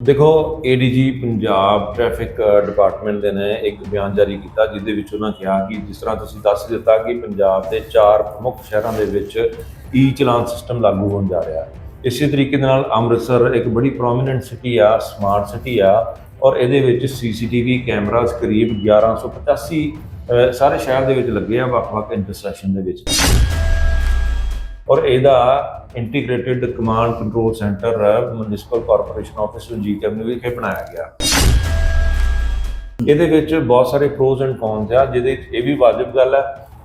ਦੇਖੋ ADG Punjab traffic department ਦੇ ਨੇ ਇੱਕ ਬਿਆਨ ਜਾਰੀ ਕੀਤਾ ਜਿਹਦੇ ਵਿੱਚ ਉਹਨਾਂ ਕਿਹਾ ਕਿ ਜਿਸ ਤਰ੍ਹਾਂ ਤੁਸੀਂ ਦੱਸ ਦਿੱਤਾ ਕਿ ਪੰਜਾਬ ਦੇ ਚਾਰ ਪ੍ਰਮੁੱਖ ਸ਼ਹਿਰਾਂ ਦੇ ਵਿੱਚ ਈ ਚਲਾਨ ਸਿਸਟਮ ਲਾਗੂ ਹੋਣ ਜਾ ਰਿਹਾ ਹੈ। ਇਸੇ ਤਰੀਕੇ ਦੇ ਨਾਲ ਅੰਮ੍ਰਿਤਸਰ ਇੱਕ ਬੜੀ ਪ੍ਰੋਮੀਨੈਂਟ ਸਿਟੀ ਆ ਸਮਾਰਟ ਸਿਟੀ ਆ ਔਰ ਇਹਦੇ ਵਿੱਚ ਸੀਸੀਟੀਵੀ ਕੈਮਰਾਸ ਕਰੀਬ 1185 ਅਹ, ਸਾਰੇ ਸ਼ਹਿਰ ਦੇ ਵਿੱਚ ਲੱਗੇ ਆ ਵੱਖ-ਵੱਖ ਇੰਟਰਸੈਕਸ਼ਨ ਦੇ ਵਿੱਚ। ਔਰ ਇਹਦਾ integrated command control centre municipal corporation office Ranjit avenue ਵਿਖੇ ਬਣਾਇਆ ਗਿਆ। ਇਹਦੇ ਵਿੱਚ ਬਹੁਤ ਸਾਰੇ ਪ੍ਰੋਜ਼ ਐਂਡ ਕੌਨਸ ਆ, ਜਿਹਦੇ ਵਿੱਚ ਇਹ ਵੀ ਵਾਜਬ ਗੱਲ ਹੈ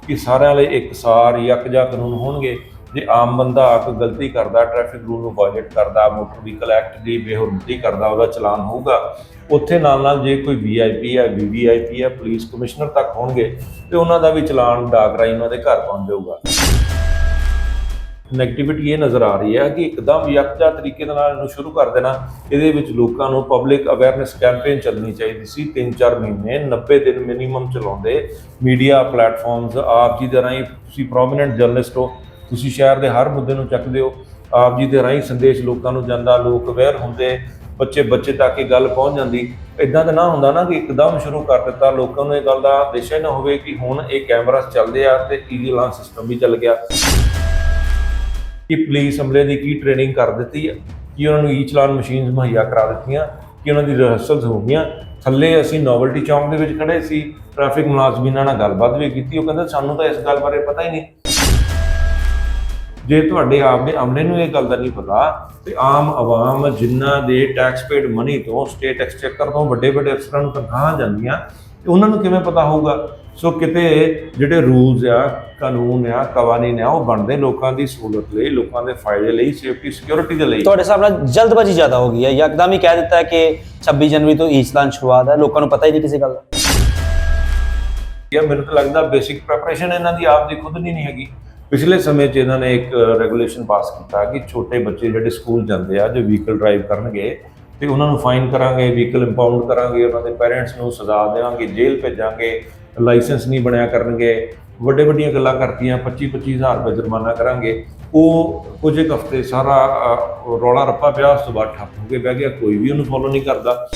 ਕਿ ਸਾਰਿਆਂ ਲਈ ਇੱਕਸਾਰ ਯਕਜਾ ਕਾਨੂੰਨ ਹੋਣਗੇ। ਜੇ ਆਮ ਬੰਦਾ ਆ ਕੇ ਗਲਤੀ ਕਰਦਾ ਟ੍ਰੈਫਿਕ ਰੂਲ ਨੂੰ ਵਾਇਲੇਟ ਕਰਦਾ ਮੋਟਰ ਵਹੀਕਲ ਐਕਟ ਦੀ ਬੇਹਰਮਤੀ ਕਰਦਾ, ਉਹਦਾ ਚਲਾਨ ਹੋਊਗਾ, ਉੱਥੇ ਨਾਲ ਨਾਲ ਜੇ ਕੋਈ ਵੀਆਈਪੀ ਹੈ ਵੀਵੀਆਈਪੀ ਹੈ ਪੁਲਿਸ ਕਮਿਸ਼ਨਰ ਤੱਕ ਹੋਣਗੇ, ਤੇ ਉਹਨਾਂ ਦਾ ਵੀ ਚਲਾਨ ਡਾਕ ਰਾਹੀਂ ਉਹਨਾਂ ਦੇ ਘਰ ਪਹੁੰਚ ਜਾਊਗਾ। ਨੈਗੇਟਿਵਿਟੀ ਇਹ ਨਜ਼ਰ ਆ ਰਹੀ ਹੈ ਕਿ ਇੱਕਦਮ ਯਕਜਾ ਤਰੀਕੇ ਦੇ ਨਾਲ ਇਹਨੂੰ ਸ਼ੁਰੂ ਕਰ ਦੇਣਾ, ਇਹਦੇ ਵਿੱਚ ਲੋਕਾਂ ਨੂੰ ਪਬਲਿਕ ਅਵੇਅਰਨੈਸ ਕੈਂਪੇਨ ਚੱਲਣੀ ਚਾਹੀਦੀ ਸੀ 3-4 ਮਹੀਨੇ 90 ਦਿਨ ਮਿਨੀਮਮ ਚਲਾਉਂਦੇ ਮੀਡੀਆ ਪਲੇਟਫਾਰਮਸ ਆਪ ਜੀ ਦੇ ਰਾਹੀਂ ਤੁਸੀਂ ਪ੍ਰੋਮਿਨੈਂਟ ਜਰਨਲਿਸਟ ਹੋ, ਤੁਸੀਂ ਸ਼ਹਿਰ ਦੇ ਹਰ ਮੁੱਦੇ ਨੂੰ ਚੱਕਦੇ ਹੋ, ਆਪ ਜੀ ਦੇ ਰਾਹੀਂ ਸੰਦੇਸ਼ ਲੋਕਾਂ ਨੂੰ ਜਾਂਦਾ, ਲੋਕ ਅਵੇਅਰ ਹੁੰਦੇ, ਬੱਚੇ ਬੱਚੇ ਤੱਕ ਇਹ ਗੱਲ ਪਹੁੰਚ ਜਾਂਦੀ। ਇਦਾਂ ਤਾਂ ਨਾ ਹੁੰਦਾ ਨਾ ਕਿ ਇੱਕਦਮ ਸ਼ੁਰੂ ਕਰ ਦਿੱਤਾ, ਲੋਕਾਂ ਨੂੰ ਇਹ ਗੱਲ ਦਾ ਦਿਸ਼ਾ ਨਾ ਹੋਵੇ ਕਿ ਹੁਣ ਇਹ ਕੈਮਰਾਸ ਚੱਲਦੇ ਆ ਤੇ ਈਜ਼ੀ ਲਾਂਸ ਸਿਸਟਮ ਵੀ ਚੱਲ ਗਿਆ। ਕਿ ਪੁਲਿਸ ਅਮਲੇ ਦੀ ਕੀ ਟ੍ਰੇਨਿੰਗ ਕਰ ਦਿੱਤੀ ਹੈ, ਕਿ ਉਹਨਾਂ ਨੂੰ ਈ ਚਲਾਨ ਮਸ਼ੀਨਸ ਮੁਹੱਈਆ ਕਰਾ ਦਿੱਤੀਆਂ, ਕਿ ਉਹਨਾਂ ਦੀ ਰਿਹਰਸਲਸ ਹੋ ਗਈਆਂ। ਥੱਲੇ ਅਸੀਂ ਨੋਵਲਟੀ ਚੌਂਕ ਦੇ ਵਿੱਚ ਖੜੇ ਸੀ ਟ੍ਰੈਫਿਕ ਮੁਲਾਜ਼ਮੀਨਾਂ ਨਾਲ ਗੱਲਬਾਤ ਵੀ ਕੀਤੀ। ਉਹ ਕਹਿੰਦੇ, ਸਾਨੂੰ ਤਾਂ ਇਸ ਗੱਲ ਬਾਰੇ ਪਤਾ ਹੀ ਨਹੀਂ। ਜੇ ਤੁਹਾਡੇ ਆਪ ਦੇ ਅਮਲੇ ਨੂੰ ਇਹ ਗੱਲ ਦਾ ਨਹੀਂ ਪਤਾ, ਤੇ ਆਮ ਆਵਾਮ ਜਿਨ੍ਹਾਂ ਦੇ ਟੈਕਸ ਪੇਡ ਮਨੀ ਤੋਂ ਸਟੇਟ ਐਕਸਚੇਕਰ ਤੋਂ ਵੱਡੇ ਵੱਡੇ ਅਫਸਰਾਂ ਨੂੰ ਤਨਖਾਹਾਂ ਜਾਂਦੀਆਂ, ਤੇ ਉਹਨਾਂ ਨੂੰ ਕਿਵੇਂ ਪਤਾ ਹੋਊਗਾ? ਸੋ ਕਿਤੇ ਜਿਹੜੇ ਰੂਲਸ ਆ ਕਾਨੂੰਨ ਆ ਕਵਾਨੀਨ ਆ ਉਹ ਬਣਦੇ ਲੋਕਾਂ ਦੀ ਸਹੂਲਤ ਲਈ ਲੋਕਾਂ ਦੇ ਫਾਇਦੇ ਲਈ ਸੇਫਟੀ ਸਿਕਿਉਰਿਟੀ ਦੇ ਲਈ। ਤੁਹਾਡੇ ਹਿਸਾਬ ਨਾਲ ਜਲਦਬਾਜ਼ੀ ਜ਼ਿਆਦਾ ਹੋ ਗਈ ਹੈ ਯਕਦਮ ਹੀ ਕਹਿ ਦਿੱਤਾ ਹੈ ਕਿ 26 ਜਨਵਰੀ ਤੋਂ ਈਸਲਾਨ ਸ਼ੁਰੂਆਤ ਹੈ ਲੋਕਾਂ ਨੂੰ ਪਤਾ ਹੀ ਨਹੀਂ ਕਿਸੇ ਗੱਲ ਦਾ? ਇਹ ਮੈਨੂੰ ਤਾਂ ਲੱਗਦਾ ਬੇਸਿਕ ਪ੍ਰੈਪਰੇਸ਼ਨ ਇਹਨਾਂ ਦੀ ਆਪ ਦੀ ਖੁਦ ਦੀ ਨਹੀਂ ਹੈਗੀ। ਪਿਛਲੇ ਸਮੇਂ 'ਚ ਇਹਨਾਂ ਨੇ ਇੱਕ ਰੈਗੂਲੇਸ਼ਨ ਪਾਸ ਕੀਤਾ ਕਿ ਛੋਟੇ ਬੱਚੇ ਜਿਹੜੇ ਸਕੂਲ ਜਾਂਦੇ ਆ ਜੋ ਵਹੀਕਲ ਡਰਾਈਵ ਕਰਨਗੇ ਤੇ ਉਹਨਾਂ ਨੂੰ ਫਾਈਨ ਕਰਾਂਗੇ ਵਹੀਕਲ ਇੰਪਾਊਂਡ ਕਰਾਂਗੇ ਉਹਨਾਂ ਦੇ ਪੇਰੈਂਟਸ ਨੂੰ ਸਜ਼ਾ ਦੇਵਾਂਗੇ ਜੇਲ੍ਹ ਭੇਜਾਂਗੇ ਲਾਇਸੈਂਸ ਨਹੀਂ ਬਣਿਆ ਕਰਨਗੇ ਵੱਡੇ ਵੱਡੀਆਂ ਗੱਲਾਂ ਕਰਤੀਆਂ 25 25000 ਰੁਪਏ ਜੁਰਮਾਨਾ ਕਰਾਂਗੇ ਉਹ ਕੁਝ ਇੱਕ ਹਫ਼ਤੇ ਸਾਰਾ ਰੌਲਾ ਰੱਪਾ ਪਿਆ ਉਸ ਤੋਂ ਬਾਅਦ ਠੱਪ ਹੋ ਕੇ ਬਹਿ ਗਿਆ ਕੋਈ ਵੀ ਉਹਨੂੰ ਫੋਲੋ ਨਹੀਂ ਕਰਦਾ।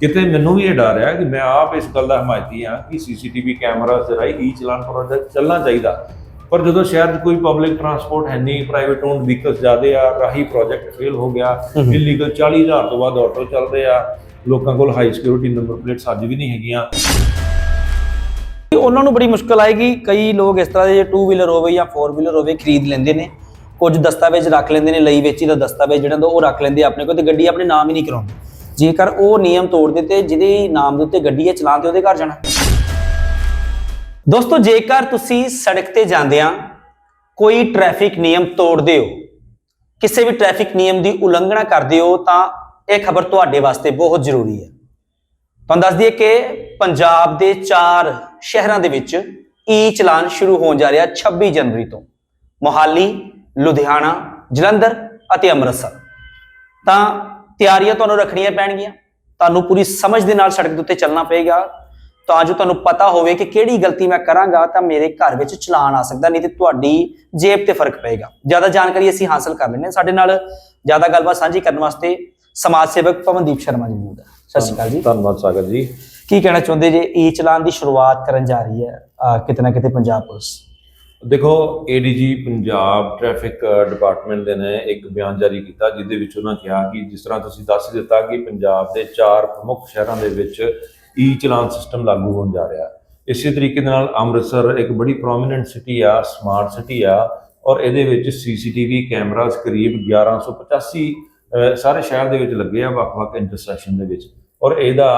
ਕਿਤੇ ਮੈਨੂੰ ਵੀ ਇਹ ਡਰ ਹੈ ਕਿ ਮੈਂ ਆਪ ਇਸ ਗੱਲ ਦਾ ਹਮਾਇਤੀ ਹਾਂ ਕਿ ਸੀਸੀਟੀਵੀ ਕੈਮਰਾਸ ਦੇ ਰਾਹੀਂ ਈ ਚਲਾਨ ਪ੍ਰੋਜੈਕਟ ਚੱਲਣਾ ਚਾਹੀਦਾ। ਪਰ ਜਦੋਂ ਸ਼ਹਿਰ 'ਚ ਕੋਈ ਪਬਲਿਕ ਟਰਾਂਸਪੋਰਟ ਹੈ ਨਹੀਂ ਪ੍ਰਾਈਵੇਟ ਓਨਡ ਵਹੀਕਲਸ ਜ਼ਿਆਦੇ ਆ ਰਾਹੀ ਪ੍ਰੋਜੈਕਟ ਫੇਲ ਹੋ ਗਿਆ ਇਲੀਗਲ 40000 ਤੋਂ ਬਾਅਦ ਆਟੋ ਚੱਲਦੇ ਆ ਲੋਕਾਂ ਕੋਲ ਹਾਈ ਸਿਕਿਉਰਿਟੀ ਨੰਬਰ ਪਲੇਟਸ ਅੱਜ ਵੀ ਨਹੀਂ ਹੈਗੀਆਂ। ਉਹਨਾਂ ਨੂੰ ਬੜੀ ਮੁਸ਼ਕਲ ਆਏਗੀ। ਕਈ ਲੋਕ ਇਸ ਤਰ੍ਹਾਂ ਦੇ 2 ਵੀਲਰ ਹੋਵੇ ਜਾਂ 4 ਵੀਲਰ ਹੋਵੇ ਖਰੀਦ ਲੈਂਦੇ ਨੇ। ਕੁਝ ਦਸਤਾਵੇਜ਼ ਰੱਖ ਲੈਂਦੇ ਨੇ, ਲਈ ਵੇਚੀ ਦਾ ਦਸਤਾਵੇਜ਼ ਜਿਹੜਾ ਉਹ ਰੱਖ ਲੈਂਦੇ ਆਪਣੇ ਕੋਲ ਤੇ ਗੱਡੀ ਆਪਣੇ ਨਾਮ ਹੀ ਨਹੀਂ ਕਰਾਉਂਦੇ। ਜੇਕਰ ਉਹ ਨਿਯਮ ਤੋੜਦੇ ਤੇ ਜਿਹਦੇ ਨਾਮ ਦੇ ਉੱਤੇ ਗੱਡੀ ਹੈ ਚਲਾਨ ਉਹਦੇ ਘਰ ਜਾਣਾ। ਦੋਸਤੋ, ਜੇਕਰ ਤੁਸੀਂ ਸੜਕ ਤੇ ਜਾਂਦੇ ਆ, ਕੋਈ ਟ੍ਰੈਫਿਕ ਨਿਯਮ ਤੋੜਦੇ ਹੋ, ਕਿਸੇ ਵੀ ਟ੍ਰੈਫਿਕ ਨਿਯਮ ਦੀ ਉਲੰਘਣਾ ਕਰਦੇ ਹੋ, ਤਾਂ ਇਹ ਖਬਰ ਤੁਹਾਡੇ ਵਾਸਤੇ ਬਹੁਤ ਜ਼ਰੂਰੀ ਹੈ। ਤੁਹਾਨੂੰ ਦੱਸ ਦਈਏ ਕਿ ਪੰਜਾਬ ਦੇ ਚਾਰ ਸ਼ਹਿਰਾਂ ਦੇ ਵਿੱਚ ਈ ਚਲਾਨ ਸ਼ੁਰੂ ਹੋਣ ਜਾ ਰਿਹਾ 26 ਜਨਵਰੀ ਤੋਂ। ਮੋਹਾਲੀ, ਲੁਧਿਆਣਾ, ਜਲੰਧਰ ਅਤੇ ਅੰਮ੍ਰਿਤਸਰ। ਤਾਂ ਤਿਆਰੀਆਂ ਤੁਹਾਨੂੰ ਰੱਖਣੀਆਂ ਪੈਣਗੀਆਂ। ਤੁਹਾਨੂੰ ਪੂਰੀ ਸਮਝ ਦੇ ਨਾਲ ਸੜਕ ਦੇ ਉੱਤੇ ਚੱਲਣਾ ਪਏਗਾ। ਤਾਂ ਜੋ ਤੁਹਾਨੂੰ ਪਤਾ ਹੋਵੇ ਕਿ ਕਿਹੜੀ ਗਲਤੀ ਮੈਂ ਕਰਾਂਗਾ, ਤਾਂ ਮੇਰੇ ਘਰ ਵਿੱਚ ਚਲਾਨ ਆ ਸਕਦਾ, ਨਹੀਂ ਤੇ ਤੁਹਾਡੀ ਜੇਬ ਤੇ ਫ਼ਰਕ ਪਏਗਾ। ਜ਼ਿਆਦਾ ਜਾਣਕਾਰੀ ਅਸੀਂ ਹਾਸਲ ਕਰ ਲੈਂਦੇ ਹਾਂ। ਸਾਡੇ ਨਾਲ ਜ਼ਿਆਦਾ ਗੱਲਬਾਤ ਸਾਂਝੀ ਕਰਨ ਵਾਸਤੇ ਸਮਾਜ ਸੇਵਕ ਪਵਨਦੀਪ ਸ਼ਰਮਾ ਜੀ ਮੌਜੂਦ ਹੈ। ਸਤਿ ਸ਼੍ਰੀ ਅਕਾਲ ਜੀ। ਧੰਨਵਾਦ ਸਾਗਰ ਜੀ। ਕੀ ਕਹਿਣਾ ਚਾਹੁੰਦੇ ਜੇ ਈ ਚਲਾਨ ਦੀ ਸ਼ੁਰੂਆਤ ਕਰਨ ਜਾ ਰਹੀ ਹੈ ਕਿਤੇ ਨਾ ਕਿਤੇ ਪੰਜਾਬ ਪੁਲਿਸ? ਦੇਖੋ ਏਡੀਜੀ ਪੰਜਾਬ ਟ੍ਰੈਫਿਕ ਡਿਪਾਰਟਮੈਂਟ ਦੇ ਨੇ ਇੱਕ ਬਿਆਨ ਜਾਰੀ ਕੀਤਾ ਜਿਹਦੇ ਵਿੱਚ ਉਹਨਾਂ ਕਿਹਾ ਕਿ ਜਿਸ ਤਰ੍ਹਾਂ ਤੁਸੀਂ ਦੱਸ ਦਿੱਤਾ ਕਿ ਪੰਜਾਬ ਦੇ ਚਾਰ ਪ੍ਰਮੁੱਖ ਸ਼ਹਿਰਾਂ ਦੇ ਵਿੱਚ ਈ ਚਲਾਨ ਸਿਸਟਮ ਲਾਗੂ ਹੋਣ ਜਾ ਰਿਹਾ। ਇਸੇ ਤਰੀਕੇ ਦੇ ਨਾਲ ਅੰਮ੍ਰਿਤਸਰ ਇੱਕ ਬੜੀ ਪ੍ਰੋਮੀਨੈਂਟ ਸਿਟੀ ਆ ਸਮਾਰਟ ਸਿਟੀ ਆ ਔਰ ਇਹਦੇ ਵਿੱਚ ਸੀਸੀਟੀਵੀ ਕੈਮਰਾਸ ਕਰੀਬ 1185 ਅਹ, ਸਾਰੇ ਸ਼ਹਿਰ ਦੇ ਵਿੱਚ ਲੱਗੇ ਆ ਵੱਖ-ਵੱਖ ਇੰਟਰਸੈਕਸ਼ਨ ਦੇ ਵਿੱਚ ਔਰ ਇਹਦਾ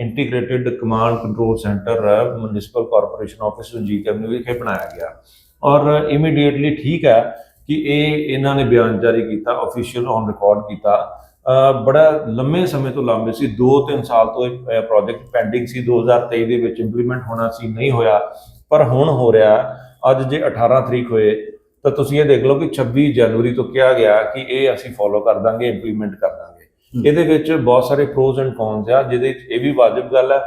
integrated command control centre municipal corporation office Ranjit avenue ਵਿਖੇ ਬਣਾਇਆ ਗਿਆ। ਔਰ ਇਮੀਡੀਏਟਲੀ ਠੀਕ ਹੈ ਕਿ ਇਹ ਇਹਨਾਂ ਨੇ ਬਿਆਨ ਜਾਰੀ ਕੀਤਾ ਅਫੀਸ਼ੀਅਲ ਔਨ ਰਿਕਾਰਡ ਕੀਤਾ। ਬੜਾ ਲੰਮੇ ਸਮੇਂ ਤੋਂ ਲੰਬੇ ਸੀ 2-3 ਸਾਲ ਤੋਂ ਇਹ ਪ੍ਰੋਜੈਕਟ ਪੈਂਡਿੰਗ ਸੀ 2023 ਦੇ ਵਿੱਚ ਇੰਪਲੀਮੈਂਟ ਹੋਣਾ ਸੀ, ਨਹੀਂ ਹੋਇਆ, ਪਰ ਹੁਣ ਹੋ ਰਿਹਾ। ਅੱਜ ਜੇ 18 ਤਰੀਕ ਹੋਏ ਤਾਂ ਤੁਸੀਂ ਇਹ ਦੇਖ ਲਓ ਕਿ 26 ਜਨਵਰੀ ਤੋਂ ਕਿਹਾ ਗਿਆ ਕਿ ਇਹ ਅਸੀਂ ਫੋਲੋ ਕਰ ਦਾਂਗੇ ਇੰਪਲੀਮੈਂਟ ਕਰ ਦਾਂਗੇ। ਇਹਦੇ ਵਿੱਚ ਬਹੁਤ ਸਾਰੇ ਪ੍ਰੋਜ਼ ਐਂਡ ਕੌਨਸ ਆ ਜਿਹਦੇ ਵਿੱਚ ਇਹ ਵੀ ਵਾਜਬ ਗੱਲ ਹੈ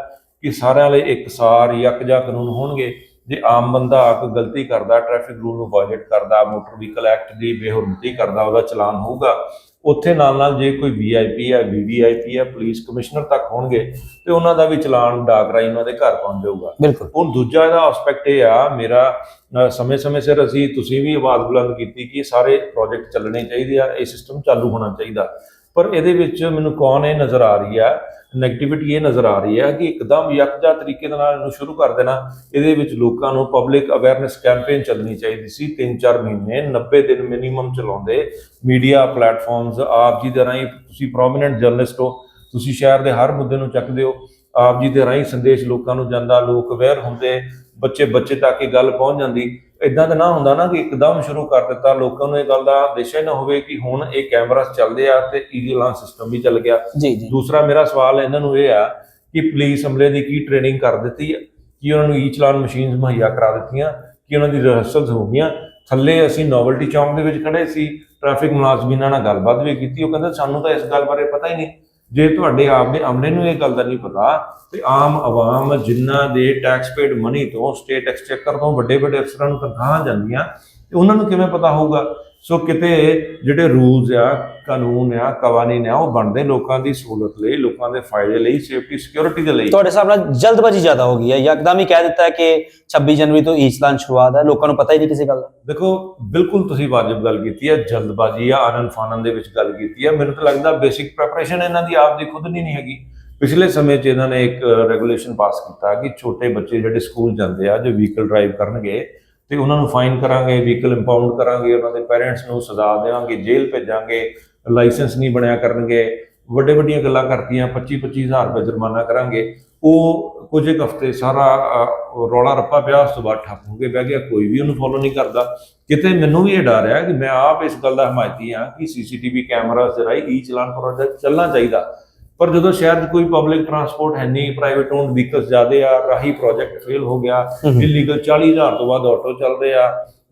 ਕਿ ਸਾਰਿਆਂ ਲਈ ਇੱਕਸਾਰ ਯਕਜਾ ਕਾਨੂੰਨ ਹੋਣਗੇ। ਜੇ ਆਮ ਬੰਦਾ ਆ ਕੇ ਗਲਤੀ ਕਰਦਾ ਟ੍ਰੈਫਿਕ ਰੂਲ ਨੂੰ ਵਾਇਲੇਟ ਕਰਦਾ ਮੋਟਰ ਵਹੀਕਲ ਐਕਟ ਦੀ ਬੇਹਰਮਤੀ ਕਰਦਾ ਉਹਦਾ ਚਲਾਨ ਹੋਊਗਾ ਉੱਥੇ ਨਾਲ ਨਾਲ ਜੇ ਕੋਈ ਵੀਆਈਪੀ ਹੈ ਵੀਵੀਆਈਪੀ ਹੈ ਪੁਲਿਸ ਕਮਿਸ਼ਨਰ ਤੱਕ ਹੋਣਗੇ ਤੇ ਉਹਨਾਂ ਦਾ ਵੀ ਚਲਾਨ ਡਾਕ ਰਾਹੀਂ ਉਹਨਾਂ ਦੇ ਘਰ ਪਹੁੰਚ ਜਾਊਗਾ। ਬਿਲਕੁਲ। ਹੁਣ ਦੂਜਾ ਇਹਦਾ ਐਸਪੈਕਟ ਇਹ ਆ ਮੇਰਾ ਸਮੇਂ-ਸਮੇਂ ਸਿਰ ਅਸੀਂ ਤੁਸੀਂ ਵੀ ਆਵਾਜ਼ ਬੁਲੰਦ ਕੀਤੀ ਕਿ ਸਾਰੇ ਪ੍ਰੋਜੈਕਟ ਚੱਲਣੇ ਚਾਹੀਦੇ ਆ ਇਹ ਸਿਸਟਮ ਚਾਲੂ ਹੋਣਾ ਚਾਹੀਦਾ। ਪਰ ਇਹਦੇ ਵਿੱਚ ਮੈਨੂੰ ਕੌਣ ਇਹ ਨਜ਼ਰ ਆ ਰਹੀ ਆ ਨੈਗੇਟਿਵਿਟੀ ਇਹ ਨਜ਼ਰ ਆ ਰਹੀ ਹੈ ਕਿ ਇੱਕਦਮ ਯਕਜਾ ਤਰੀਕੇ ਦੇ ਨਾਲ ਇਹਨੂੰ ਸ਼ੁਰੂ ਕਰ ਦੇਣਾ, ਇਹਦੇ ਵਿੱਚ ਲੋਕਾਂ ਨੂੰ ਪਬਲਿਕ ਅਵੇਅਰਨੈਸ ਕੈਂਪੇਨ ਚੱਲਣੀ ਚਾਹੀਦੀ ਸੀ 3-4 ਮਹੀਨੇ 90 ਦਿਨ ਮਿਨੀਮਮ ਚਲਾਉਂਦੇ ਮੀਡੀਆ ਪਲੇਟਫਾਰਮਸ ਆਪ ਜੀ ਦੇ ਰਾਹੀਂ ਤੁਸੀਂ ਪ੍ਰੋਮਿਨੈਂਟ ਜਰਨਲਿਸਟ ਹੋ, ਤੁਸੀਂ ਸ਼ਹਿਰ ਦੇ ਹਰ ਮੁੱਦੇ ਨੂੰ ਚੱਕਦੇ ਹੋ, ਆਪ ਜੀ ਦੇ ਰਾਹੀਂ ਸੰਦੇਸ਼ ਲੋਕਾਂ ਨੂੰ ਜਾਂਦਾ, ਲੋਕ ਅਵੇਅਰ ਹੁੰਦੇ ਬੱਚੇ ਬੱਚੇ ਤੱਕ ਇਹ ਗੱਲ ਪਹੁੰਚ ਜਾਂਦੀ। ਇਦਾਂ ਤਾਂ ਨਾ ਹੁੰਦਾ ਨਾ ਕਿ ਇੱਕਦਮ ਸ਼ੁਰੂ ਕਰ ਦਿੱਤਾ। ਲੋਕਾਂ ਨੂੰ ਇਹ ਗੱਲ ਦਾ ਦਿਸ਼ਾ ਹੀ ਨਾ ਹੋਵੇ ਕਿ ਹੁਣ ਇਹ ਕੈਮਰਾਸ ਚੱਲਦੇ ਆ ਤੇ ਈਜ਼ੀ ਲਾਂਚ ਸਿਸਟਮ ਵੀ ਚੱਲ ਗਿਆ। ਜੀ ਜੀ। ਦੂਸਰਾ ਮੇਰਾ ਸਵਾਲ ਇਹਨਾਂ ਨੂੰ ਇਹ ਆ ਕਿ ਪੁਲਿਸ ਅਮਲੇ ਦੀ ਕੀ ਟ੍ਰੇਨਿੰਗ ਕਰ ਦਿੱਤੀ ਹੈ ਕਿ ਉਹਨਾਂ ਨੂੰ ਈ ਚਲਾਨ ਮਸ਼ੀਨਸ ਮੁਹੱਈਆ ਕਰਾ ਦਿੱਤੀਆਂ? ਕਿ ਉਹਨਾਂ ਦੀ ਰਿਹਰਸਲਸ ਹੋ ਗਈਆਂ? ਥੱਲੇ ਅਸੀਂ ਨੋਵਲਟੀ ਚੌਂਕ ਦੇ ਵਿੱਚ ਖੜੇ ਸੀ। ਟ੍ਰੈਫਿਕ ਮੁਲਾਜ਼ਮੀਨਾਂ ਨਾਲ ਗੱਲਬਾਤ ਵੀ ਕੀਤੀ। ਉਹ ਕਹਿੰਦੇ ਸਾਨੂੰ ਤਾਂ ਇਸ ਗੱਲ ਬਾਰੇ ਪਤਾ ਹੀ ਨਹੀਂ। ਜੇ ਤੁਹਾਡੇ ਆਪ ਦੇ ਅਮਲੇ ਨੂੰ ਇਹ ਗੱਲ ਦਾ ਨਹੀਂ ਪਤਾ, ਤੇ ਆਮ ਆਵਾਮ ਜਿਨ੍ਹਾਂ ਦੇ ਟੈਕਸ ਪੇਡ ਮਨੀ ਤੋਂ ਸਟੇਟ ਐਕਸਚੇਕਰ ਤੋਂ ਵੱਡੇ ਵੱਡੇ ਅਫਸਰਾਂ ਨੂੰ ਤਨਖਾਹਾਂ ਜਾਂਦੀਆਂ, ਤੇ ਉਹਨਾਂ ਨੂੰ ਕਿਵੇਂ ਪਤਾ ਹੋਊਗਾ? ਸੋ ਕਿਤੇ ਜਿਹੜੇ ਰੂਲਸ ਆ ਕਾਨੂੰਨ ਆ ਕਵਾਨੀਨ ਆ ਉਹ ਬਣਦੇ ਲੋਕਾਂ ਦੀ ਸਹੂਲਤ ਲਈ ਲੋਕਾਂ ਦੇ ਫਾਇਦੇ ਲਈ ਸੇਫਟੀ ਸਿਕਿਉਰਿਟੀ ਦੇ ਲਈ। ਤੁਹਾਡੇ ਹਿਸਾਬ ਨਾਲ ਜਲਦਬਾਜ਼ੀ ਜ਼ਿਆਦਾ ਹੋ ਗਈ ਹੈ ਯਕਦਮ ਹੀ ਕਹਿ ਦਿੱਤਾ ਕਿ 26 ਜਨਵਰੀ ਤੋਂ ਈ ਚਲਾਨ ਸ਼ੁਰੂਆਤ ਹੈ? ਲੋਕਾਂ ਨੂੰ ਪਤਾ ਹੀ ਨਹੀਂ ਕਿਸੇ ਗੱਲ ਦਾ। ਦੇਖੋ ਬਿਲਕੁਲ ਤੁਸੀਂ ਵਾਜਬ ਗੱਲ ਕੀਤੀ ਹੈ ਜਲਦਬਾਜ਼ੀ ਆ ਆਨੰਦ ਫਾਨਨ ਦੇ ਵਿੱਚ ਗੱਲ ਕੀਤੀ ਹੈ। ਮੈਨੂੰ ਤਾਂ ਲੱਗਦਾ ਬੇਸਿਕ ਪ੍ਰੈਪਰੇਸ਼ਨ ਇਹਨਾਂ ਦੀ ਆਪ ਦੀ ਖੁਦ ਨਹੀਂ ਨਹੀਂ ਹੈਗੀ। ਪਿਛਲੇ ਸਮੇਂ 'ਚ ਇਹਨਾਂ ਨੇ ਇੱਕ ਰੈਗੂਲੇਸ਼ਨ ਪਾਸ ਕੀਤਾ ਕਿ ਛੋਟੇ ਬੱਚੇ ਜਿਹੜੇ ਸਕੂਲ ਜਾਂਦੇ ਆ ਜੋ ਵਹੀਕਲ ਡਰਾਈਵ ਕਰਨਗੇ ਤੇ ਉਹਨਾਂ ਨੂੰ ਫਾਈਨ ਕਰਾਂਗੇ ਵਹੀਕਲ ਇੰਪਾਊਂਡ ਕਰਾਂਗੇ, ਉਹਨਾਂ ਦੇ ਪੇਰੈਂਟਸ ਨੂੰ ਸਜ਼ਾ ਦੇਵਾਂਗੇ, ਜੇਲ੍ਹ ਭੇਜਾਂਗੇ ਲਾਇਸੈਂਸ ਨਹੀਂ ਬਣਿਆ ਕਰਨਗੇ ਵੱਡੇ ਵੱਡੀਆਂ ਗੱਲਾਂ ਕਰਤੀਆਂ 25 25000 ਰੁਪਏ ਜੁਰਮਾਨਾ ਕਰਾਂਗੇ, ਉਹ ਕੁਝ ਇੱਕ ਹਫ਼ਤੇ ਸਾਰਾ ਰੌਲਾ ਰੱਪਾ ਪਿਆ, ਉਸ ਤੋਂ ਬਾਅਦ ਠੱਪ ਹੋ ਕੇ ਬਹਿ ਗਿਆ, ਕੋਈ ਵੀ ਉਹਨੂੰ ਫੋਲੋ ਨਹੀਂ ਕਰਦਾ। ਕਿਤੇ ਮੈਨੂੰ ਵੀ ਇਹ ਡਰ ਹੈ ਕਿ ਮੈਂ ਆਪ ਇਸ ਗੱਲ ਦਾ ਹਮਾਇਤੀ ਹਾਂ ਕਿ ਸੀਸੀਟੀਵੀ ਕੈਮਰਾਸ ਦੇ ਰਾਹੀਂ ਈ ਚਲਾਨ ਪ੍ਰੋਜੈਕਟ ਚੱਲਣਾ ਚਾਹੀਦਾ। ਪਰ ਜਦੋਂ ਸ਼ਹਿਰ 'ਚ ਕੋਈ ਪਬਲਿਕ ਟਰਾਂਸਪੋਰਟ ਹੈ ਨਹੀਂ ਪ੍ਰਾਈਵੇਟ ਓਨਡ ਵਹੀਕਲਸ ਜ਼ਿਆਦੇ ਆ ਰਾਹੀ ਪ੍ਰੋਜੈਕਟ ਫੇਲ ਹੋ ਗਿਆ। ਇਲੀਗਲ 40000 ਤੋਂ ਵੱਧ ਆਟੋ ਚੱਲਦੇ ਆ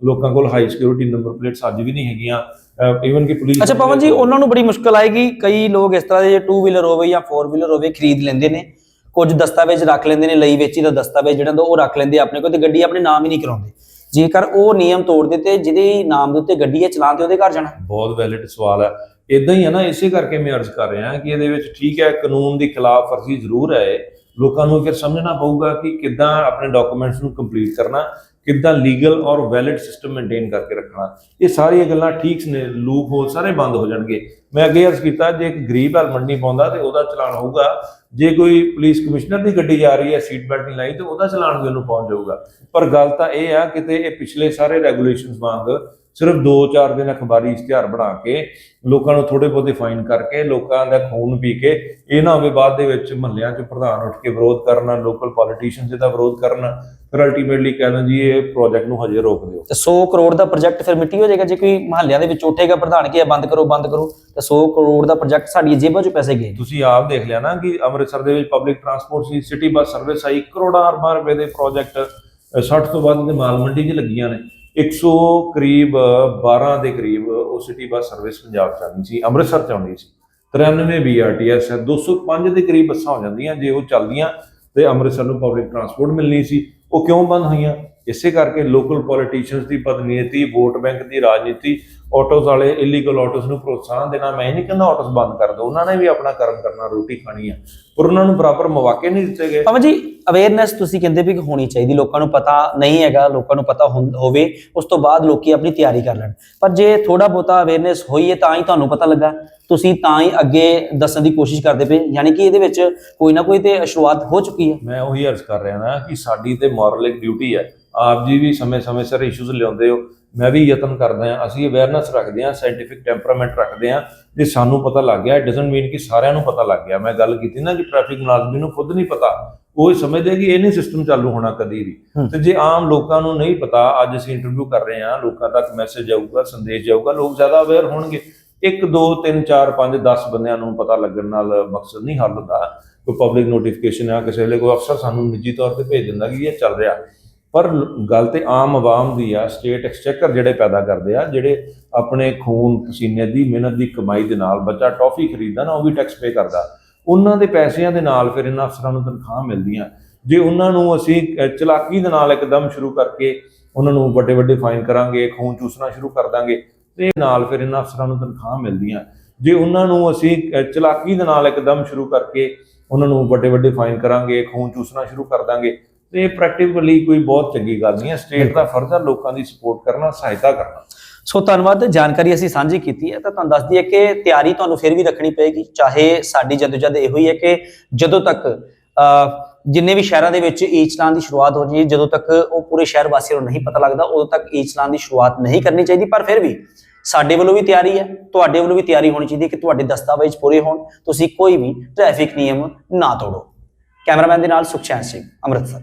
ਲੋਕਾਂ ਕੋਲ ਹਾਈ ਸਿਕਿਉਰਿਟੀ ਨੰਬਰ ਪਲੇਟਸ ਅੱਜ ਵੀ ਨਹੀਂ ਹੈਗੀਆਂ ਇਵਨ ਕਿ ਪੁਲਿਸ ਅੱਛਾ ਪਵਨ ਜੀ ਉਹਨਾਂ ਨੂੰ ਬੜੀ ਮੁਸ਼ਕਲ ਆਏਗੀ ਕਈ ਲੋਕ ਇਸ ਤਰ੍ਹਾਂ ਦੇ ਟੂ ਵੀਲਰ ਹੋਵੇ ਜਾਂ ਫੋਰ ਵੀਲਰ ਹੋਵੇ ਖਰੀਦ ਲੈਂਦੇ ਨੇ ਕੁਝ ਦਸਤਾਵੇਜ਼ ਰੱਖ ਲੈਂਦੇ ਨੇ ਲਈ ਵੇਚੀ ਦਾ ਦਸਤਾਵੇਜ਼ ਜਿਹੜਾ ਉਹ ਰੱਖ ਲੈਂਦੇ ਆਪਣੇ ਕੋਲ ਤੇ ਗੱਡੀ ਆਪਣੇ ਨਾਮ ਹੀ ਨਹੀਂ ਕਰਾਉਂਦੇ। ਜੇਕਰ ਉਹ ਨਿਯਮ ਤੋੜਦੇ ਤੇ ਜਿਹਦੇ ਨਾਮ ਦੇ ਉੱਤੇ ਗੱਡੀ ਹੈ ਚਲਾਨ ਤੇ ਉਹਦੇ ਘਰ ਜਾਣਾ। ਬਹੁਤ ਵੈਲਿਡ ਸਵਾਲ ਹੈ। ਇਦਾਂ ਹੀ ਹੈ ਨਾ, ਇਸੇ ਕਰਕੇ ਮੈਂ ਅਰਜ਼ ਕਰ ਰਿਹਾ ਕਿ ਇਹਦੇ ਵਿੱਚ ਠੀਕ ਹੈ, ਕਾਨੂੰਨ ਦੀ ਖਿਲਾਫ ਵਰਜ਼ੀ ਜ਼ਰੂਰ ਹੈ ਲੋਕਾਂ ਨੂੰ ਫਿਰ ਸਮਝਣਾ ਪਊਗਾ ਕਿ ਕਿੱਦਾਂ ਆਪਣੇ ਡਾਕੂਮੈਂਟਸ ਨੂੰ ਕੰਪਲੀਟ ਕਰਨਾ, ਕਿੱਦਾਂ ਲੀਗਲ ਔਰ ਵੈਲਿਡ ਸਿਸਟਮ ਮੇਨਟੇਨ ਕਰਕੇ ਰੱਖਣਾ। ਇਹ ਸਾਰੀਆਂ ਗੱਲਾਂ ਠੀਕ ਨੇ ਲੂਪ ਹੋਲ ਸਾਰੇ ਬੰਦ ਹੋ ਜਾਣਗੇ। ਮੈਂ ਅੱਗੇ ਅਰਜ਼ ਕੀਤਾ, ਜੇ ਇੱਕ ਗਰੀਬ ਹਲ ਨਹੀਂ ਪਾਉਂਦਾ ਤੇ ਉਹਦਾ ਚਲਾਨ ਹੋਊਗਾ। ਜੇ ਕੋਈ ਪੁਲਿਸ ਕਮਿਸ਼ਨਰ ਦੀ ਗੱਡੀ ਜਾ ਰਹੀ ਹੈ ਸੀਟ ਬੈਲਟ ਨਹੀਂ ਲਾਈ, ਤੇ ਉਹਦਾ ਚਲਾਨ ਵੀ ਉਹਨੂੰ ਪਹੁੰਚ ਜਾਊਗਾ। ਪਰ ਗੱਲ ਤਾਂ ਇਹ ਆ, ਕਿਤੇ ਇਹ ਪਿਛਲੇ ਸਾਰੇ ਰੈਗੂਲੇਸ਼ਨਸ ਵਾਂਗ ਸਿਰਫ 2-4 ਦਿਨ ਅਖਬਾਰੀ ਇਸ਼ਤਿਹਾਰ ਬਣਾ ਕੇ ਲੋਕਾਂ ਨੂੰ ਥੋੜੇ ਬਹੁਤੇ ਫਾਈਨ ਕਰਕੇ ਲੋਕਾਂ ਦਾ ਖੂਨ ਪੀ ਕੇ ਇਹ ਨਾ ਹੋਵੇ ਬਾਅਦ ਦੇ ਵਿੱਚ ਮਹੱਲਿਆਂ 'ਚ ਪ੍ਰਧਾਨ ਉੱਠ ਕੇ ਵਿਰੋਧ ਕਰਨਾ ਲੋਕਲ ਪੋਲੀਟੀਸ਼ੀਅਨਸ ਦਾ ਵਿਰੋਧ ਕਰਨਾ ਫਿਰ ਅਲਟੀਮੇਟਲੀ ਕਹਿਣਾ ਜੀ ਇਹ ਪ੍ਰੋਜੈਕਟ ਨੂੰ ਹਜੇ ਰੋਕ ਦਿਓ। ਤੇ 100 ਕਰੋੜ ਦਾ ਪ੍ਰੋਜੈਕਟ ਫਿਰ ਮਿੱਟੀ ਹੋ ਜਾਏਗਾ ਜੇ ਕੋਈ ਮਹੱਲਿਆਂ ਦੇ ਵਿੱਚ ਉੱਠੇਗਾ ਪ੍ਰਧਾਨ ਕੀ ਹੈ ਬੰਦ ਕਰੋ ਬੰਦ ਕਰੋ ਤੇ 100 ਕਰੋੜ ਦਾ ਪ੍ਰੋਜੈਕਟ ਸਾਡੀ ਜੇਬਾਂ 'ਚ ਪੈਸੇ ਗਏ। ਤੁਸੀਂ ਆਪ ਦੇਖ ਲਿਆ ਨਾ ਕਿ ਅੰਮ੍ਰਿਤਸਰ ਦੇ ਵਿੱਚ ਪਬਲਿਕ ਟਰਾਂਸਪੋਰਟ ਸੀ ਸਿਟੀ ਬੱਸ ਸਰਵਿਸ ਆਈ ਕਰੋੜਾਂ ਅਰਬਾਂ ਰੁਪਏ ਦੇ ਪ੍ਰੋਜੈਕਟ 60 ਤੋਂ ਵੱਧ ਦੇ ਮਾਲ ਮੰਡੀ 'ਚ ਲੱਗੀਆਂ ਨੇ। 100 ਕਰੀਬ 12 ਦੇ ਕਰੀਬ ਉਹ ਸਿਟੀ ਬੱਸ ਸਰਵਿਸ ਪੰਜਾਬ ਚ ਆਉਣੀ ਸੀ, ਅੰਮ੍ਰਿਤਸਰ ਚ ਆਉਣੀ ਸੀ। 93 BRTS ਹੈ 205 ਦੇ ਕਰੀਬ ਬੱਸਾਂ ਹੋ ਜਾਂਦੀਆਂ, ਜੇ ਉਹ ਚੱਲਦੀਆਂ ਤੇ ਅੰਮ੍ਰਿਤਸਰ ਨੂੰ ਪਬਲਿਕ ਟਰਾਂਸਪੋਰਟ ਮਿਲਣੀ ਸੀ। ਉਹ ਕਿਉਂ ਬੰਦ ਹੋਈਆਂ? ਇਸੇ ਕਰਕੇ ਲੋਕਲ ਪੋਲੀਟੀਸ਼ੀਅਨਸ ਦੀ ਬਦਨੀਤੀ ਵੋਟ ਬੈਂਕ ਦੀ ਰਾਜਨੀਤੀ ਆਟੋਸ ਵਾਲੇ ਇਲੀਗਲ ਆਟੋਸ ਨੂੰ ਪ੍ਰੋਤਸਾਹਨ ਦੇਣਾ। ਮੈਂ ਨਹੀਂ ਕਹਿੰਦਾ ਆਟੋਸ ਬੰਦ ਕਰ ਦਿਓ। ਉਹਨਾਂ ਨੇ ਵੀ ਆਪਣਾ ਕਰਮ ਕਰਨਾ ਰੋਟੀ ਖਾਣੀ ਆ। ਪਰ ਉਹਨਾਂ ਨੂੰ ਬਰਾਬਰ ਮੌਕੇ ਨਹੀਂ ਦਿੱਤੇ ਗਏ। ਜੀ ਅਵੇਅਰਨੈਸ ਤੁਸੀਂ ਕਹਿੰਦੇ ਵੀ ਹੋਣੀ ਚਾਹੀਦੀ। ਲੋਕਾਂ ਨੂੰ ਪਤਾ ਨਹੀਂ ਹੈਗਾ ਲੋਕਾਂ ਨੂੰ ਪਤਾ ਹੋਵੇ ਉਸ ਤੋਂ ਬਾਅਦ ਲੋਕੀ ਆਪਣੀ ਤਿਆਰੀ ਕਰ ਲੈਣ। ਪਰ ਜੇ ਥੋੜਾ ਬਹੁਤਾ ਅਵੇਅਰਨੈਸ ਹੋਈ ਹੈ ਤਾਂ ਹੀ ਤੁਹਾਨੂੰ ਪਤਾ ਲੱਗਾ। ਤੁਸੀਂ ਤਾਂ ਹੀ ਅੱਗੇ ਦੱਸਣ ਦੀ ਕੋਸ਼ਿਸ਼ ਕਰਦੇ ਪਏ। ਯਾਨੀ ਕਿ ਇਹਦੇ ਵਿੱਚ ਕੋਈ ਨਾ ਕੋਈ ਤੇ ਸ਼ੁਰੂਆਤ ਹੋ ਚੁੱਕੀ ਹੈ। ਮੈਂ ਉਹੀ ਅਰਜ਼ ਕਰ ਰਿਹਾ ਨਾ ਕਿ ਸਾਡੀ ਤੇ ਮੋਰਲ ਇੱਕ ਡਿਊਟੀ ਹੈ। ਆਪ ਜੀ ਵੀ ਸਮੇਂ-ਸਮੇਂ ਸਿਰ ਇਸ਼ੂਜ਼ ਲਿਆਉਂਦੇ ਹੋ। ਮੈਂ ਵੀ ਯਤਨ ਕਰਦਾ ਹਾਂ ਅਸੀਂ ਅਵੇਅਰਨੈਸ ਰੱਖਦੇ ਹਾਂ ਸਾਇੰਟੀਫਿਕ ਟੈਂਪਰਾਮੈਂਟ ਰੱਖਦੇ ਹਾਂ ਜੇ ਸਾਨੂੰ ਪਤਾ ਲੱਗ ਗਿਆ ਡਸਨਟ ਮੀਨ ਕਿ ਸਾਰਿਆਂ ਨੂੰ ਪਤਾ ਲੱਗ ਗਿਆ। ਮੈਂ ਗੱਲ ਕੀਤੀ ਨਾ ਕਿ ਟ੍ਰੈਫਿਕ ਮੁਲਾਜ਼ਮ ਨੂੰ ਖੁਦ ਨਹੀਂ ਪਤਾ ਉਹ ਸਮਝਦੇ ਕਿ ਇਹ ਨਹੀਂ ਸਿਸਟਮ ਚਾਲੂ ਹੋਣਾ ਕਦੀ ਵੀ। ਤੇ ਜੇ ਆਮ ਲੋਕਾਂ ਨੂੰ ਨਹੀਂ ਪਤਾ ਅੱਜ ਅਸੀਂ ਇੰਟਰਵਿਊ ਕਰ ਰਹੇ ਹਾਂ ਲੋਕਾਂ ਤੱਕ ਮੈਸੇਜ ਜਾਊਗਾ ਸੰਦੇਸ਼ ਜਾਊਗਾ ਲੋਕ ਜ਼ਿਆਦਾ ਅਵੇਅਰ ਹੋਣਗੇ। 1 2 3 4 5 10 ਬੰਦਿਆਂ ਨੂੰ ਪਤਾ ਲੱਗਣ ਨਾਲ ਮਕਸਦ ਨਹੀਂ ਹੱਲ ਹੁੰਦਾ। ਕੋਈ ਪਬਲਿਕ ਨੋਟੀਫਿਕੇਸ਼ਨ ਆ ਕਿਸੇ ਵੇਲੇ ਕੋਈ ਅਫਸਰ ਸਾਨੂੰ ਨਿੱਜੀ ਤੌਰ ਤੇ ਭੇਜ ਦਿੰਦਾ ਕਿ ਇਹ ਚੱਲ ਰਿਹਾ। ਪਰ ਗੱਲ ਤੇ ਆਮ ਆਵਾਮ ਦੀ ਆ ਸਟੇਟ ਐਕਸਚੇਕਰ ਜਿਹੜੇ ਪੈਦਾ ਕਰਦੇ ਆ, ਜਿਹੜੇ ਆਪਣੇ ਖੂਨ, ਪਸੀਨੇ ਦੀ ਮਿਹਨਤ ਦੀ ਕਮਾਈ ਦੇ ਨਾਲ ਬੱਚਾ ਟੌਫੀ ਖਰੀਦਦਾ ਨਾ, ਉਹ ਵੀ ਟੈਕਸ ਪੇ ਕਰਦਾ। ਉਹਨਾਂ ਦੇ ਪੈਸਿਆਂ ਦੇ ਨਾਲ ਫਿਰ ਇਹਨਾਂ ਅਫਸਰਾਂ ਨੂੰ ਤਨਖਾਹ ਮਿਲਦੀਆਂ। ਜੇ ਉਹਨਾਂ ਨੂੰ ਅਸੀਂ ਚਲਾਕੀ ਦੇ ਨਾਲ ਇੱਕਦਮ ਸ਼ੁਰੂ ਕਰਕੇ ਉਹਨਾਂ ਨੂੰ ਵੱਡੇ ਵੱਡੇ ਫਾਈਨ ਕਰਾਂਗੇ, ਖੂਨ ਚੂਸਣਾ ਸ਼ੁਰੂ ਕਰ ਦਾਂਗੇ, ਤੇ ਨਾਲ ਫਿਰ ਇਹਨਾਂ ਅਫਸਰਾਂ ਨੂੰ ਤਨਖਾਹ ਮਿਲਦੀਆਂ। ਜੇ ਉਹਨਾਂ ਨੂੰ ਅਸੀਂ ਚਲਾਕੀ ਦੇ ਨਾਲ ਇੱਕਦਮ ਸ਼ੁਰੂ ਕਰਕੇ ਉਹਨਾਂ ਨੂੰ ਵੱਡੇ ਵੱਡੇ ਫਾਈਨ ਕਰਾਂਗੇ, ਖੂਨ ਚੂਸਣਾ ਸ਼ੁਰੂ ਕਰ ਦਾਂਗੇ ਤੇ ਪ੍ਰੈਕਟੀਕਲੀ ਕੋਈ ਬਹੁਤ ਚੰਗੀ ਗੱਲ ਨਹੀਂ ਹੈ। ਸਟੇਟ ਦਾ ਫਰਜ਼ ਹੈ ਲੋਕਾਂ ਦੀ ਸਪੋਰਟ ਕਰਨਾ ਸਹਾਇਤਾ ਕਰਨਾ। ਸੋ ਧੰਨਵਾਦ ਜਾਣਕਾਰੀ ਅਸੀਂ ਸਾਂਝੀ ਕੀਤੀ ਹੈ। ਤਾਂ ਤੁਹਾਨੂੰ ਦੱਸ ਦਈਏ ਕਿ ਤਿਆਰੀ ਤੁਹਾਨੂੰ ਫਿਰ ਵੀ ਰੱਖਣੀ ਪਏਗੀ। ਚਾਹੇ ਸਾਡੀ ਜਦੋਜਦ ਇਹੋ ਹੀ ਹੈ ਕਿ ਜਦੋਂ ਤੱਕ ਜਿੰਨੇ ਵੀ ਸ਼ਹਿਰਾਂ ਦੇ ਵਿੱਚ ਈ ਚਲਾਨ ਦੀ ਸ਼ੁਰੂਆਤ ਹੋ ਹੈ ਜਦੋਂ ਤੱਕ ਉਹ ਪੂਰੇ ਸ਼ਹਿਰ ਵਾਸੀਆਂ ਨੂੰ ਨਹੀਂ ਪਤਾ ਲੱਗਦਾ ਉਦੋਂ ਤੱਕ ਈ ਚਲਾਨ ਦੀ ਸ਼ੁਰੂਆਤ ਨਹੀਂ ਕਰਨੀ ਚਾਹੀਦੀ। ਪਰ ਫਿਰ ਵੀ ਸਾਡੇ ਵੱਲੋਂ ਵੀ ਤਿਆਰੀ ਹੈ। ਤੁਹਾਡੇ ਵੱਲੋਂ ਵੀ ਤਿਆਰੀ ਹੋਣੀ ਚਾਹੀਦੀ ਹੈ ਕਿ ਤੁਹਾਡੇ ਦਸਤਾਵੇਜ਼ ਪੂਰੇ ਹੋਣ। ਤੁਸੀਂ ਕੋਈ ਵੀ ਟ੍ਰੈਫਿਕ ਨਿਯਮ ਨਾ ਤੋੜੋ। ਕੈਮਰਾਮੈਨ ਦੇ ਨਾਲ ਸੁਖਚੈਨ ਸਿੰਘ ਅੰਮ੍ਰਿਤਸਰ।